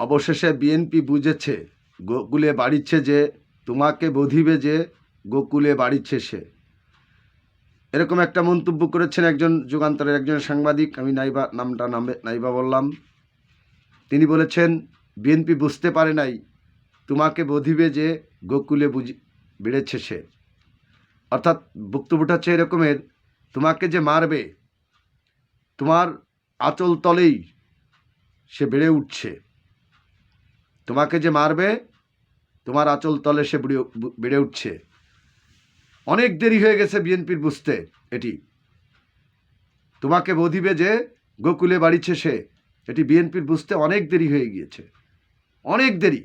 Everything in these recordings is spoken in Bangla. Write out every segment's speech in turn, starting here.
অবশেষে বিএনপি বুঝেছে, গোকুলে বাড়িচ্ছে যে, তোমাকে বধিবে যে, গোকুলে বাড়িচ্ছে সে। এরকম একটা মন্তব্য করেছেন একজন যুগান্তরের একজন সাংবাদিক, আমি নাইবা নামটা নামে নাইবা বললাম। তিনি বলেছেন, বিএনপি বুঝতে পারে নাই, তোমাকে বধিবে যে, গোকুলে বুঝি বেড়েছে সে। অর্থাৎ বক্তব্যটা হচ্ছে এরকমের, তোমাকে যে মারবে, তোমার আঁচল তলেই সে বেড়ে উঠছে। তোমাকে যে মারবে, তোমার আঁচল তলে সে বেড়ে উঠছে। অনেক দেরি হয়ে গেছে বিএনপির বুঝতে, এটি। তোমাকে বধিবে যে গোকুলে বাড়িছে সে, এটি বিএনপির বুঝতে অনেক দেরি হয়ে গিয়েছে। অনেক দেরি।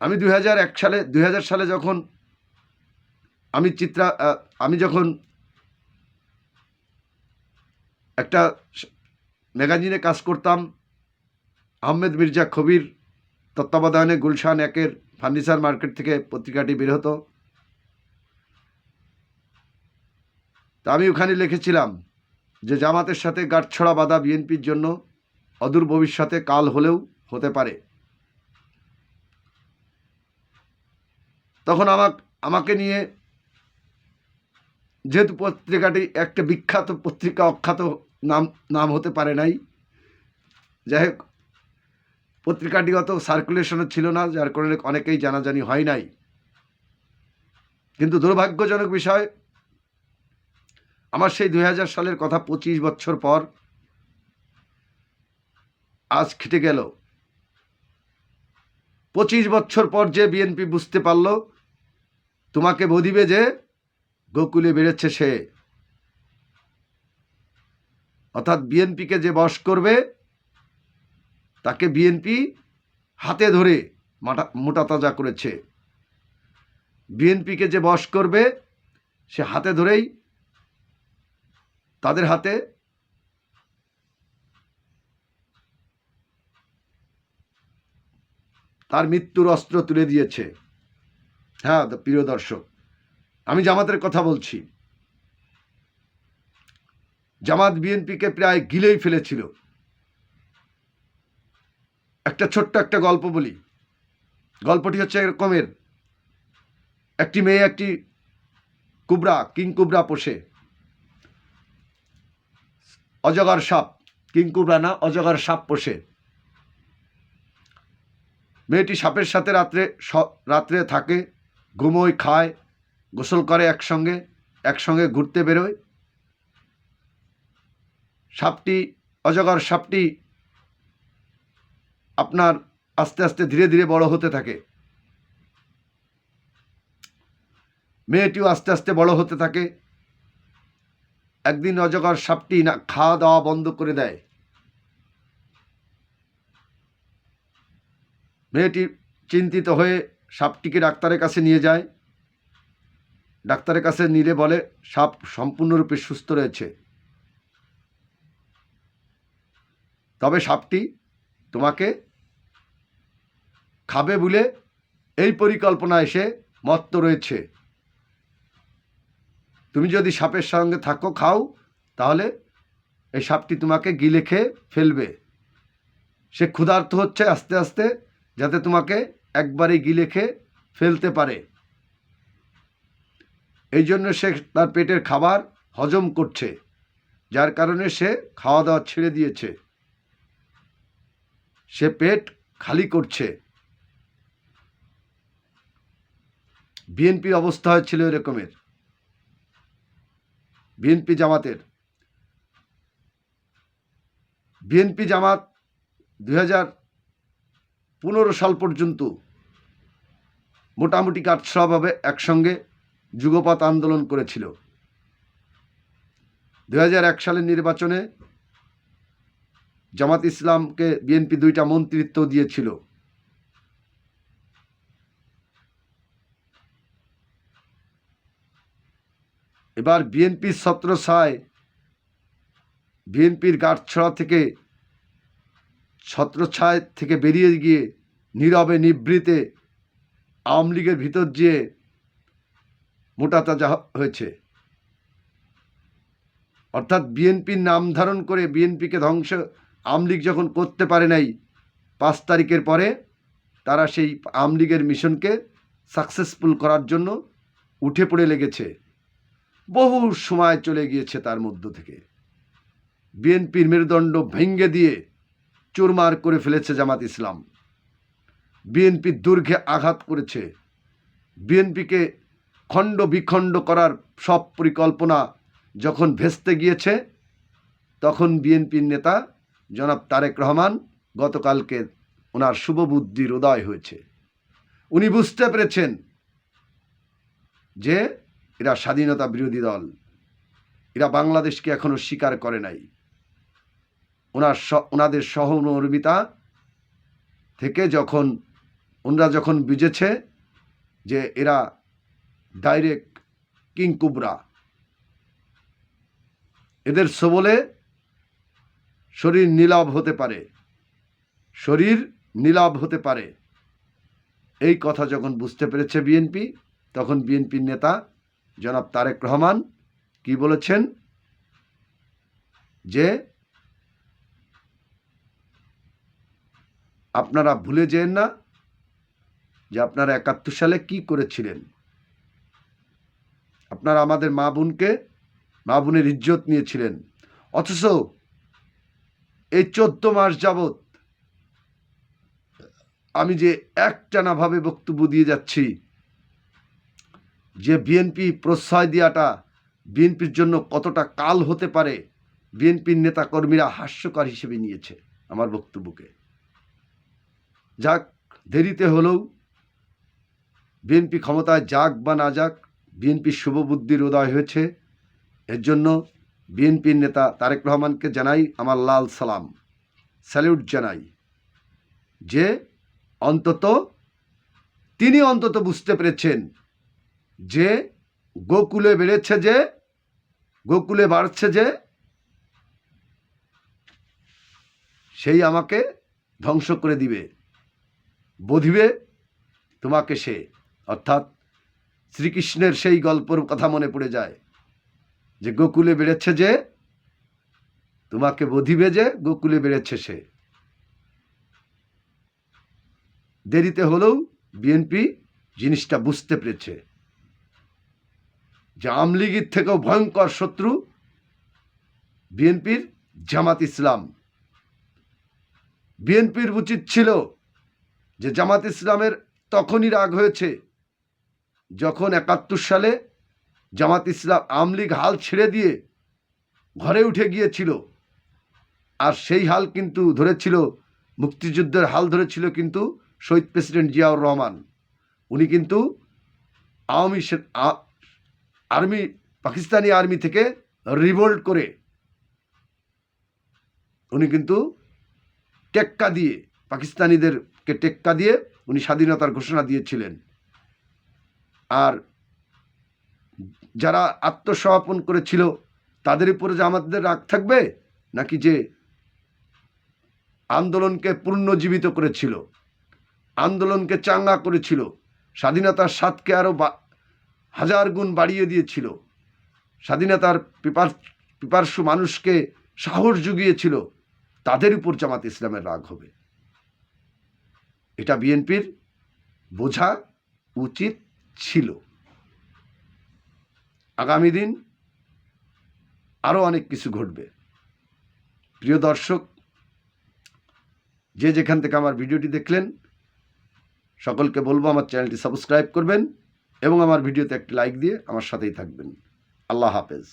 আমি দুই এক সালে দু হাজার সালে যখন আমি চিত্রা আমি যখন একটা ম্যাগাজিনে কাজ করতাম, আহমেদ মির্জা খবির তত্ত্বাবধানে গুলশান একের ফার্নিচার মার্কেট থেকে পত্রিকাটি বের হতো। তা আমি ওখানে লিখেছিলাম যে জামাতের সাথে গাঁটছড়া বাঁধা বিএনপির জন্য অদূর ভবিষ্যতে কাল হলেও হতে পারে। তখন আমাক, আমাকে নিয়ে যেহেতু পত্রিকাটি একটা বিখ্যাত পত্রিকা অখ্যাত নাম নাম হতে পারে নাই, যাই হোক পত্রিকাটি অত সার্কুলেশনও ছিল না, যার কারণে অনেকেই জানাজানি হয় নাই। কিন্তু দুর্ভাগ্যজনক বিষয়, আমার সেই দু হাজার সালের কথা পঁচিশ বছর পর আজ খেটে গেল। পঁচিশ বছর পর যে বিএনপি বুঝতে পারল, তোমাকে বদিবে যে গোকুলে বেড়েছে সে। অর্থাৎ বিএনপিকে যে বশ করবে তাকে বিএনপি হাতে ধরে মাটা, মোটা তাজা করেছে। বিএনপিকে যে বশ করবে, সে হাতে ধরেই তাদের হাতে তার মৃত্যুর অস্ত্র তুলে দিয়েছে। হ্যাঁ প্রিয় দর্শক, আমি জামাতের কথা বলছি। জামাত বিএনপিকে প্রায় গিলেই ফেলেছিল। একটা ছোট্ট একটা গল্প বলি। গল্পটি হচ্ছে এরকমের। একটি মেয়ে, একটি কুবরা, কিং কুবরা পোষে। অজগর সাপ, কিং কুবরা না, অজগর সাপ পোষে। মেয়েটি সাপের সাথে রাত্রে রাত্রে থাকে, ঘুমোয়, খায়, গোসল করে একসঙ্গে একসঙ্গে ঘুরতে বেরোয়। সাপটি, অজগর সাপটি আপনার আস্তে আস্তে ধীরে ধীরে বড় হতে থাকে। মেয়েটিও আস্তে আস্তে বড় হতে থাকে। একদিন অজগর সাপটি না, খাওয়া দাওয়া বন্ধ করে দেয়। মেয়েটি চিন্তিত হয়ে সাপটিকে ডাক্তারের কাছে নিয়ে যায়। ডাক্তারের কাছে নিলে বলে, সাপ সম্পূর্ণরূপে সুস্থ রয়েছে। তবে সাপটি তোমাকে খাবে বলে এই পরিকল্পনা এসে মত্ত রয়েছে। তুমি যদি সাপের সঙ্গে থাকো, খাও, তাহলে এই সাপটি তোমাকে গিলে খেয়ে ফেলবে। সে ক্ষুধার্ত হচ্ছে আস্তে আস্তে, যাতে তোমাকে একবারে গিলে খেয়ে ফেলতে পারে। এই জন্য সে তার পেটের খাবার হজম করছে, যার কারণে সে খাওয়া দাওয়া ছেড়ে দিয়েছে। সে পেট খালি করছে। বিএনপির অবস্থা হয়েছিল এরকমের। বিএনপি জামাতের। বিএনপি জামাত দুই পনেরো সাল পর্যন্ত মোটামুটি কাটছড়াভাবে একসঙ্গে যুগপাত আন্দোলন করেছিল। দু সালের নির্বাচনে জামাত ইসলামকে বিএনপি দুইটা মন্ত্রিত্ব দিয়েছিল। এবার বিএনপির ছত্রছায় বিএনপির গাঁটছড়া থেকে ছত্রছায় থেকে বেরিয়ে গিয়ে নীরবে নিবৃতে আওয়ামী লীগের ভিতর দিয়ে মোটা তাজা হয়েছে। অর্থাৎ বিএনপির নাম ধারণ করে বিএনপিকে ধ্বংস আওয়ামী লীগ যখন করতে পারে নাই পাঁচ তারিখের পরে, তারা সেই আমলিগের মিশনকে সাকসেসফুল করার জন্য উঠে পড়ে লেগেছে। বহু সময় চলে গিয়েছে তার মধ্য থেকে। বিএনপির মেরুদণ্ড ভেঙ্গে দিয়ে চুরমার করে ফেলেছে জামাত ইসলাম। বিএনপির দুর্ঘে আঘাত করেছে। বিএনপিকে খণ্ড বিখণ্ড করার সব পরিকল্পনা যখন ভেস্তে গিয়েছে, তখন বিএনপির নেতা জনাব তারেক রহমান গতকালকে ওনার শুভবুদ্ধির উদয় হয়েছে। উনি বুঝতে পেরেছেন যে এরা স্বাধীনতা বিরোধী দল। এরা বাংলাদেশকে এখনও স্বীকার করে নাই। ওনার ওনাদের সহমর্মিতা থেকে যখন, ওনারা যখন বুঝেছে যে এরা ডাইরেক্ট কিংকুবরা এদের সবলে শরীর নীলাভ হতে পারে। শরীর নীলাভ হতে পারে। এই কথা যখন বুঝতে পেরেছে বিএনপি, তখন বিএনপির নেতা জনাব তারেক রহমান কি বলেছেন? যে আপনারা ভুলে যেন না যে আপনারা একাত্তর সালে কি করেছিলেন। আপনারা আমাদের মা বোনকে, মা বোনের ইজ্জত নিয়েছিলেন। অথচ এই চোদ্দ মাস যাবৎ আমি যে একটানাভাবে বক্তব্য দিয়ে যাচ্ছি, যে বিএনপি প্রশ্রয় দেওয়াটা বিএনপির জন্য কতটা কাল হতে পারে বিএনপির নেতাকর্মীরা হাস্যকর হিসেবে নিয়েছে আমার বক্তব্যকে। যাক, দেরিতে হলেও বিএনপি ক্ষমতায় যাক বা না যাক বিএনপির শুভবুদ্ধির উদয় হয়েছে। এর জন্য বিএনপির নেতা তারেক রহমানকে জানাই আমার লাল সালাম। স্যালিউট জানাই যে অন্তত, তিনি অন্তত বুঝতে পেরেছেন যে গোকুলে বেড়েছে যে, গোকুলে বাড়ছে যে, সেই আমাকে ধ্বংস করে দিবে, বধিবে তোমাকে সে। অর্থাৎ শ্রীকৃষ্ণের সেই গল্পর কথা মনে পড়ে যায়। যে গোকুলে বেড়েছে যে, তোমাকে বধিবে যে গোকুলে বেড়েছে সে। দেরিতে হলেও বিএনপি জিনিসটা বুঝতে পেরেছে। যে আমলিগির থেকেও ভয়ঙ্কর শত্রু বিএনপির জামাত ইসলাম। বিএনপির উচিত ছিল যে জামাত ইসলামের তখনই রাগ হয়েছে যখন একাত্তর সালে জামাত ইসলাম আমলিগ হাল ছেড়ে দিয়ে ঘরে উঠে গিয়েছিল। আর সেই হাল কিন্তু ধরেছিল, মুক্তিযুদ্ধের হাল ধরেছিল কিন্তু শহীদ প্রেসিডেন্ট জিয়াউর রহমান। উনি কিন্তু আওয়ামী আর্মি, পাকিস্তানি আর্মি থেকে রিভোল্ট করে উনি কিন্তু টেক্কা দিয়ে, পাকিস্তানিদেরকে টেক্কা দিয়ে উনি স্বাধীনতার ঘোষণা দিয়েছিলেন। আর যারা আত্মসমর্পণ করেছিল, তাদের উপরে যে আমাদের রাগ থাকবে, নাকি যে আন্দোলনকে পুনর্জীবিত করেছিল, আন্দোলনকে চাঙ্গা করেছিল, স্বাধীনতার স্বাদকে আরও হাজার গুণ বাড়িয়ে দিয়েছিল, স্বাধীনতার পিপার পিপার্সু মানুষকে সাহস জুগিয়েছিল, তাদের উপর জামাত ইসলামের রাগ হবে। এটা বিএনপির বোঝা উচিত ছিল। আগামী দিন আরও অনেক কিছু ঘটবে। প্রিয় দর্শক, যে যেখান থেকে আমার ভিডিওটি দেখলেন, সকলকে বলব আমার চ্যানেলটি সাবস্ক্রাইব করবেন এবং আমার ভিডিওতে একটি লাইক দিয়ে আমার সাথেই থাকবেন। আল্লাহ হাফেজ।